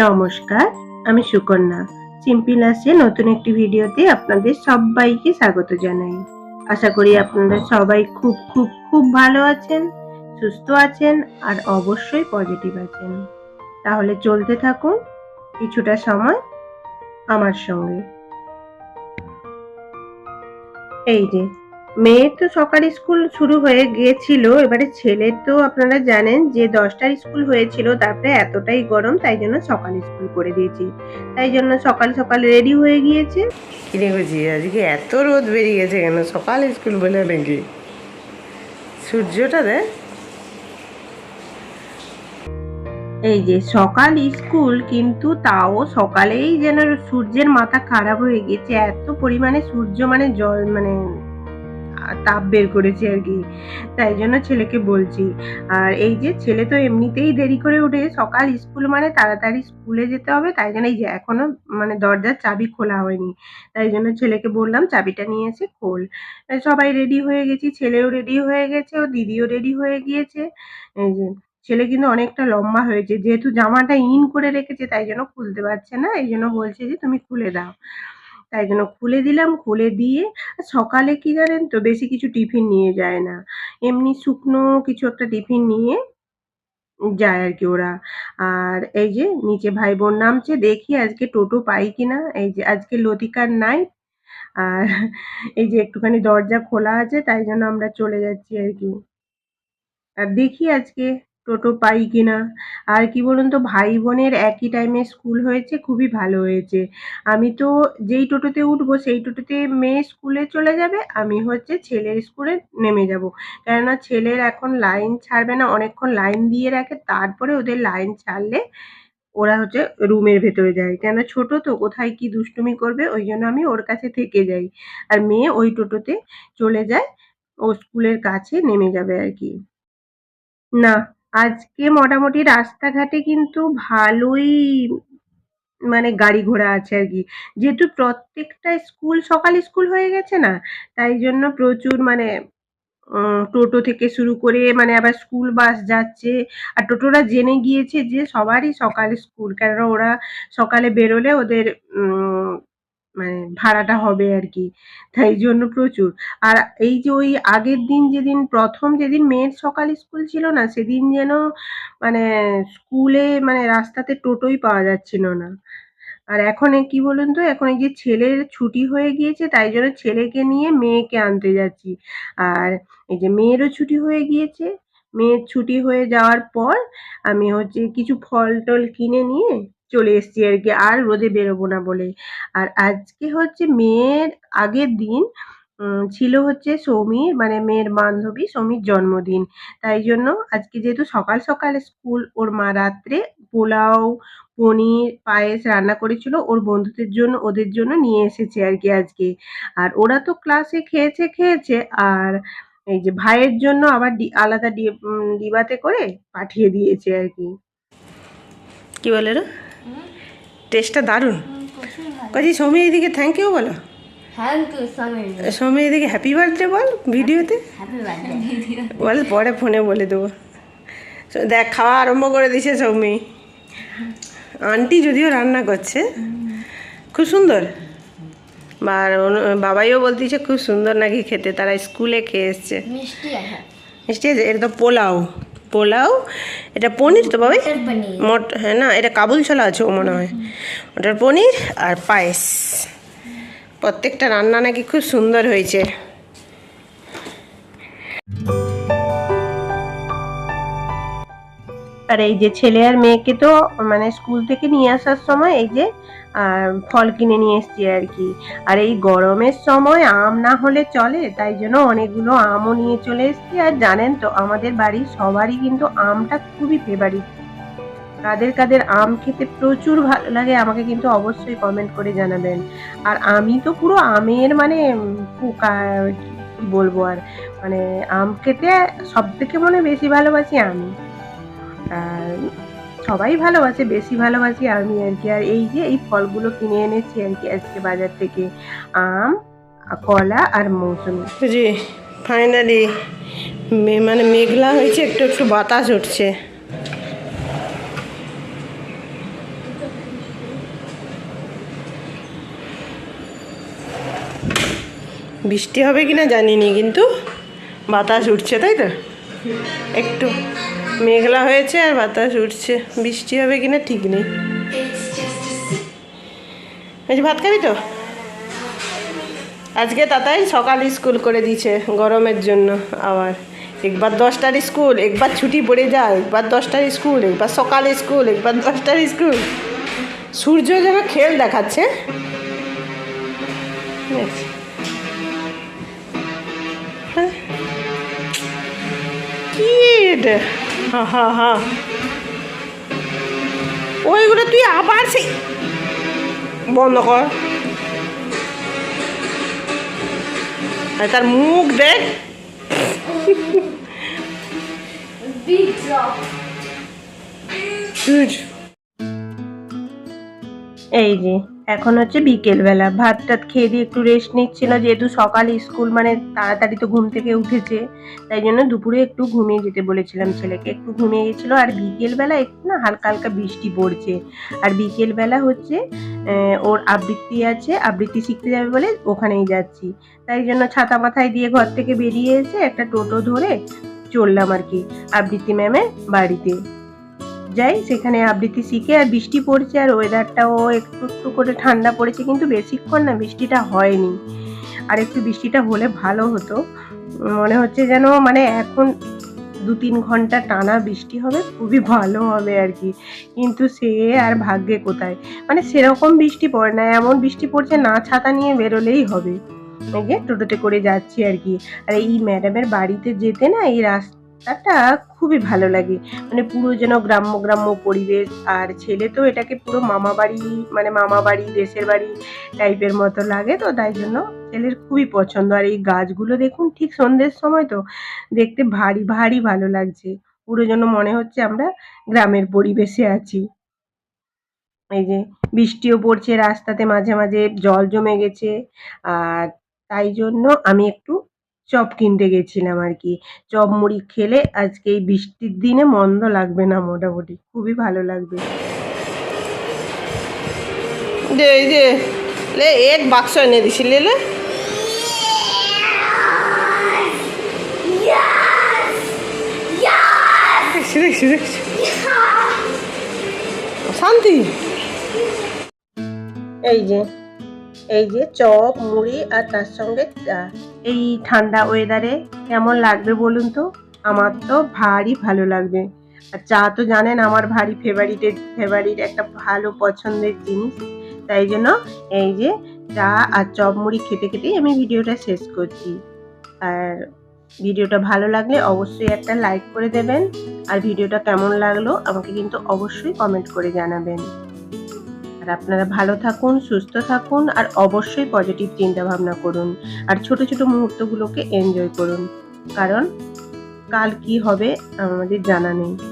নমস্কার, আমি সুকন্যা। সিম্পিলাসে নতুন একটি ভিডিওতে আপনাদের সবাইকে স্বাগত জানাই। আশা করি আপনারা সবাই খুব খুব খুব ভালো আছেন, সুস্থ আছেন আর অবশ্যই পজিটিভ আছেন। তাহলে চলতে থাকুন কিছুটা সময় আমার সঙ্গে। এই যে মেয়ের তো সকাল স্কুল শুরু হয়ে গিয়েছিল। এবারে ছেলের তো আপনারা জানেন যে দশটার স্কুল হয়েছিল তারপরে এতটাই গরম তাই জন্য সকাল স্কুল করে দিয়েছি। তাই জন্য সকাল সকাল রেডি হয়ে গিয়েছে। কিনে গেছি আজকে এত রোদ বেরিয়ে গেছে কেন? সকাল স্কুল বলে নাকি? সূর্যটা দেখ। এই যে সকাল স্কুল কিন্তু তাও সকালেই যেন সূর্যের মাথা খারাপ হয়ে গেছে এত পরিমাণে সূর্য মানে জল মানে তাপ বের করেছে আর কি। তাই জন্য ছেলেকে বলছি। আর এই যে ছেলে তো এমনিতেই দেরি করে উঠে সকাল স্কুল মানে তাড়াতাড়ি স্কুলে যেতে হবে, তাই জন্য এই যে এখনও মানে দরজার চাবি খোলা হয়নি। তাই জন্য ছেলেকে বললাম চাবিটা নিয়ে এসে খোল। সবাই রেডি হয়ে গেছি, ছেলেও রেডি হয়ে গেছে, ও দিদিও রেডি হয়ে গিয়েছে। এই যে ছেলে কিন্তু অনেকটা লম্বা হয়েছে, যেহেতু জামাটা ইন করে রেখেছে, তাই জন্য খুলতে পারছে না, এই জন্য বলছে যে তুমি খুলে দাও। তাই জন্য খুলে দিলাম, খুলে দিয়ে সকালে কি জানেন তো বেশি কিছু টিফিন নিয়ে যায় না। এমনি শুকনো কিছু একটা টিফিন নিয়ে যায় আর কি ওরা। আর এই যে নিচে ভাই বোন নামছে, দেখি আজকে টোটো পাই কিনা। এই যে আজকে লতিকার নাই আর এই যে একটুখানি দরজা খোলা আছে, তাই জন্য আমরা চলে যাচ্ছি আর কি। আর দেখি আজকে টোটো পাই কিনা? আর কি বলুন তো ভাই বোনের একই টাইমে স্কুল হয়েছে খুবই ভালো হয়েছে। আমি তো যেই টোটোতে উঠবো সেই টোটোতে মেয়ে স্কুলে চলে যাবে আমি হচ্ছে ছেলের স্কুলে নেমে যাব। কেননা ছেলের এখন লাইন ছাড়বে না অনেকক্ষণ লাইন দিয়ে রাখে তারপরে ওদের লাইন ছাড়লে ওরা হচ্ছে রুমের ভেতরে যায়। কেন ছোট তো কোথায় কি দুষ্টুমি করবে ওই জন্য আমি ওর কাছে থেকে যাই। আর মেয়ে ওই টোটোতে চলে যায় ও স্কুলের কাছে নেমে যাবে আর কি। না, আজকে মোটামুটি রাস্তাঘাটে কিন্তু ভালোই মানে গাড়ি ঘোড়া আছে আর কি। যেহেতু প্রত্যেকটা স্কুল সকাল স্কুল হয়ে গেছে না, তাই জন্য প্রচুর মানে টোটো থেকে শুরু করে মানে আবার স্কুল বাস যাচ্ছে। আর টোটোরা জেনে গিয়েছে যে সবারই সকালে স্কুল। কেননা ওরা সকালে বেরোলে ওদের মানে ভাড়াটা হবে আর কি তাই জন্য প্রচুর। আর এই যে ওই আগের দিন যেদিন প্রথম যেদিন মেয়ের সকাল স্কুল ছিল না, সেদিন যেন মানে স্কুলে মানে রাস্তাতে টোটোই পাওয়া যাচ্ছিল না। আর এখন কি বলুন তো? এখন এই যে ছেলের ছুটি হয়ে গিয়েছে তাই জন্য ছেলেকে নিয়ে মেয়েকে আনতে যাচ্ছি। আর এই যে মেয়েরও ছুটি হয়ে গিয়েছে। মেয়ের ছুটি হয়ে যাওয়ার পর আমি হচ্ছে কিছু ফল-টল কিনে নিয়ে চলে এসেছি আরকি। আর রোদে বেরোবো না বলে। আর আজকে হচ্ছে মেয়ের আগের দিন ছিল হচ্ছে সৌমির মানে মেয়ের বান্ধবী সৌমির জন্মদিন। তাই জন্য আজকে যেহেতু সকাল, সকাল স্কুল ওর মা রাত্রে পোলাও, পনির, পায়েস রান্না করেছিল ওর বন্ধুদের জন্য ওদের জন্য নিয়ে এসেছে আর কি আজকে। আর ওরা তো ক্লাসে খেয়েছে, খেয়েছে আর এই যে ভাইয়ের জন্য আবার আলাদা ডিবাতে করে পাঠিয়ে দিয়েছে আর কি বলে রে টেস্টটা দারুণ। কাজী সৌমি এদিকে থ্যাংক ইউ বলো। সৌমি। এদিকে হ্যাপি বার্থডে বল ভিডিওতে। বল পরে ফোনে বলে দেবো। দেখ খাওয়া আরম্ভ করে দিছে সৌমি। আন্টি যদিও রান্না করছে খুব সুন্দর। আর বাবাইও বলতেছে খুব সুন্দর নাকি খেতে তারা স্কুলে খেয়ে এসছে। মিষ্টি আছে। এটা তো পোলাও। পোলাও এটা পনির তো বাবাই মট হ্যাঁ না এটা কাবুল ছোলা আছে ও মনে হয়। ওটার পনির আর পায়েস। প্রত্যেকটা রান্না নাকি খুব সুন্দর হয়েছে। আর এই যে ছেলে আর মেয়েকে তো মানে স্কুল থেকে নিয়ে আসার সময় এই যে ফল কিনে নিয়ে এসেছি আর কি। আর এই গরমের সময় আম না হলে চলে, তাই জন্য অনেকগুলো আমও নিয়ে চলে এসেছি। আর জানেন তো, আমাদের বাড়ির সবারই কিন্তু আমটা খুবই ফেভারিট কাদের কাদের আম খেতে প্রচুর ভালো লাগে, আমাকে কিন্তু অবশ্যই কমেন্ট করে জানাবেন। আর আমি তো পুরো আমের মানে কি বলব আর মানে আম খেতে সব থেকে মনে বেশি ভালোবাসি আমি। আর সবাই ভালোবাসে, বেশি ভালোবাসি আমি আর কি আর এই যে, এই ফলগুলো কিনে এনেছি আর কি আজকে বাজার থেকে। আম, কলা আর মৌসুমি। জি ফাইনালি মানে মেঘলা হয়েছে, একটু একটু বাতাস উঠছে। বৃষ্টি হবে কিনা জানিনি, কিন্তু বাতাস উঠছে, তাই তো? একটু। মেঘলা হয়েছে আর বাতাস উঠছে। বৃষ্টি হবে কিনা ঠিক নেই। ভাত খাবি তো? আজকে তাতাই সকাল স্কুল করে দিয়েছে গরমের জন্য আবার। একবার দশটার স্কুল, একবার ছুটি পড়ে যায়, একবার দশটার স্কুল, একবার সকাল স্কুল, একবার দশটার স্কুল। সূর্য যেন খেল দেখাচ্ছে। হ্যাঁ। কি এটা? হা হা হা ওইগুলো তুই আবার সেই বন্ধ কর। তার মুখ দেখ। এই যে। এখন হচ্ছে বিকেলবেলা। ভাত টাত খেয়ে দিয়ে একটু রেস্ট নিচ্ছিল, যেহেতু সকাল স্কুল মানে তাড়াতাড়ি তো ঘুম থেকে উঠেছে, তাই জন্য দুপুরে একটু ঘুমিয়ে যেতে বলেছিলাম ছেলেকে। একটু ঘুমিয়ে গেছিল আর বিকেলবেলা একটু না হালকা হালকা বৃষ্টি পড়ছে। আর বিকেলবেলা হচ্ছে ওর আবৃত্তি আছে, আবৃত্তি শিখতে যাবে বলে ওখানেই যাচ্ছি। তাই জন্য ছাতা মাথায় দিয়ে ঘর থেকে বেরিয়ে এসে একটা টোটো ধরে চললাম আর কি, আবৃত্তি ম্যামের বাড়িতে। যাই সেখানে আবৃত্তি শিখে আর বৃষ্টি পড়ছে আর ওয়েদারটাও একটু একটু করে ঠান্ডা পড়েছে, কিন্তু বেশিক্ষণ না বৃষ্টিটা হয়নি। আর একটু বৃষ্টিটা হলে ভালো হতো। মনে হচ্ছে যেন মানে এখন দু তিন ঘণ্টা টানা বৃষ্টি হবে, খুবই ভালো হবে আর কি। কিন্তু সে আর ভাগ্যে কোথায়? মানে সেরকম বৃষ্টি পড়ে না, এমন বৃষ্টি পড়ছে না ছাতা নিয়ে বেরোলেই হবে। এই যে টোটোতে করে যাচ্ছি আর কি। আর এই ম্যাডামের বাড়িতে যেতে না এই রাস্তাটা খুবই ভালো লাগে। মানে পুরো যেন গ্রাম্য গ্রাম্য পরিবেশ, আর ছেলে তো এটাকে পুরো মামা বাড়ি মানে মামা বাড়ি, দেশের বাড়ি টাইপের মতো লাগে তো, তাই জন্য ছেলের খুবই পছন্দ। আর এই গাছগুলো দেখুন, ঠিক সন্ধ্যের সময় তো দেখতে ভারী ভারী ভালো লাগছে। পুরো যেন মনে হচ্ছে আমরা গ্রামের পরিবেশে আছি। এই যে বৃষ্টিও পড়ছে রাস্তাতে, মাঝে মাঝে জল জমে গেছে। আর তাই জন্য আমি একটু চপ কিনতে গেছিলাম আর কি। চপ মুড়ি খেলে আজকে এই বৃষ্টির দিনে মন্দ লাগবে না মোটামুটি খুবই ভালো লাগবে। দে লে এক বাক্স এনে দিছি লে শান্তি। এই যে এই যে চপ মুড়ি আর তার সঙ্গে চা। এই ঠান্ডা ওয়েদারে কেমন লাগবে বলুন তো? আমার তো ভারী ভালো লাগবে। আর চা তো জানেন আমার ভারী ফেভারিটের ফেভারিট একটা ভালো পছন্দের জিনিস। তাই জন্য এই যে চা আর চপ মুড়ি খেতে খেতেই আমি ভিডিওটা শেষ করছি। আর ভিডিওটা ভালো লাগলে অবশ্যই একটা লাইক করে দেবেন। আর ভিডিওটা কেমন লাগল আমাকে কিন্তু অবশ্যই কমেন্ট করে জানাবেন। আর আপনারা ভালো থাকুন, সুস্থ থাকুন আর অবশ্যই পজিটিভ চিন্তা ভাবনা করুন। আর ছোট ছোট মুহূর্তগুলোকে এনজয় করুন। কারণ কাল কি হবে আমাদের জানা নেই।